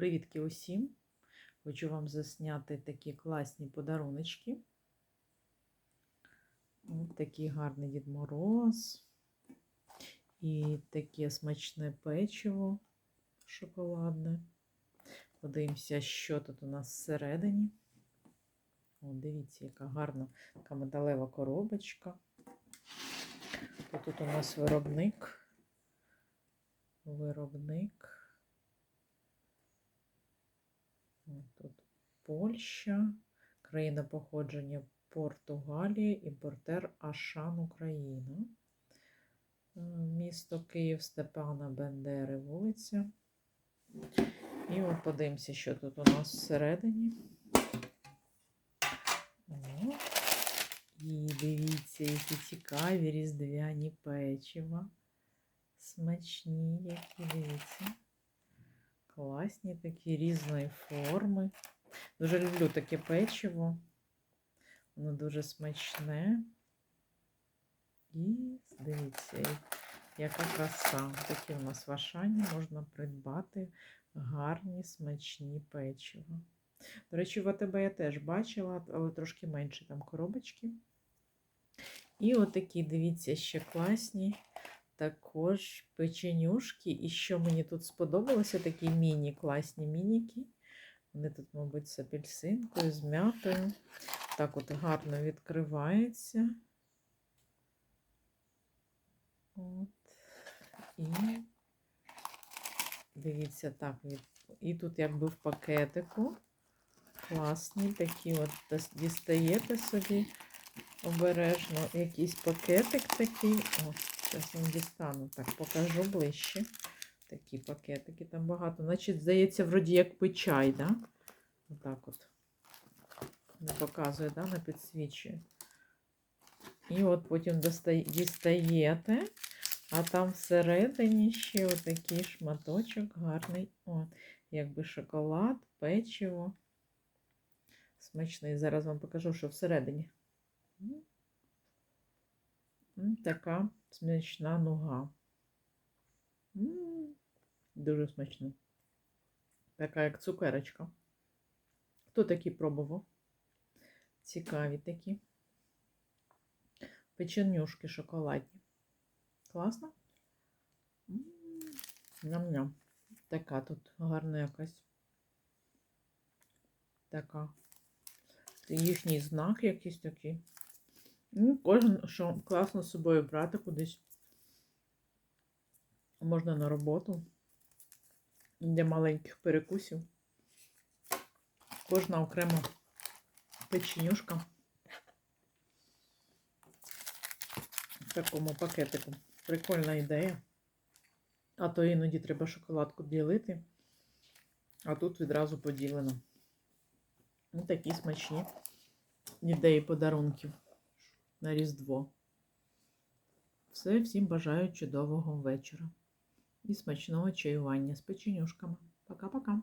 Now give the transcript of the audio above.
Привітки усім! Хочу вам засняти такі класні подаруночки. Ось такий гарний Дід Мороз. І таке смачне печиво шоколадне. Подивимося, що тут у нас всередині. О, дивіться, яка гарна така металева коробочка. Тут у нас виробник. Виробник. Тут Польща, країна походження Португалія, імпортер Ашан Україна. Е, Місто Київ Степана Бендери, вулиця. І от подивимося, що тут у нас всередині. О, і дивіться, які цікаві різдвяні печива. Смачні, які дивіться. Класні такі різної форми. Дуже люблю таке печиво. Воно дуже смачне. І дивіться, яка краса. Такі у нас в Ашані можна придбати гарні смачні печива. До речі, в АТБ я теж бачила, але трошки менше там коробочки. І отакі, дивіться, ще класні. Також печенюшки. І що мені тут сподобалося, такі міні-класні мініки. Вони тут, мабуть, з апельсинкою, з м'ятою. Так от гарно відкривається. От. І дивіться, так, і тут якби в пакетику. Класні такі от дістаєте собі обережно якийсь пакетик такий. О, зараз вам дістану. Так, покажу ближче. Такі пакетики там багато. Значить, здається, вроді як печай, да? Отак от. Не показує, да, не підсвічує. І от потім дістаєте, а там всередині ще отакий шматочок гарний. О, якби шоколад, печиво. Смачний. Зараз вам покажу, що всередині. Така смачна нуга. М -м -м, дуже смачно. Така, як цукерочка. Хто такі пробував? Цікаві такі. Печенюшки шоколадні. Класно? Ням-ням. Така тут гарна якась. Така. Їхній знак якийсь такий. Ну, Кожен, що класно з собою брати кудись. Можна на роботу. Для маленьких перекусів. Кожна окрема печенюшка. В такому пакетику. Прикольна ідея. А то іноді треба шоколадку ділити. А тут відразу поділено. Ось такі смачні ідеї подарунків на Різдво. Все, всім бажаю чудового вечора і смачного чаювання з печенюшками. Пока-пока!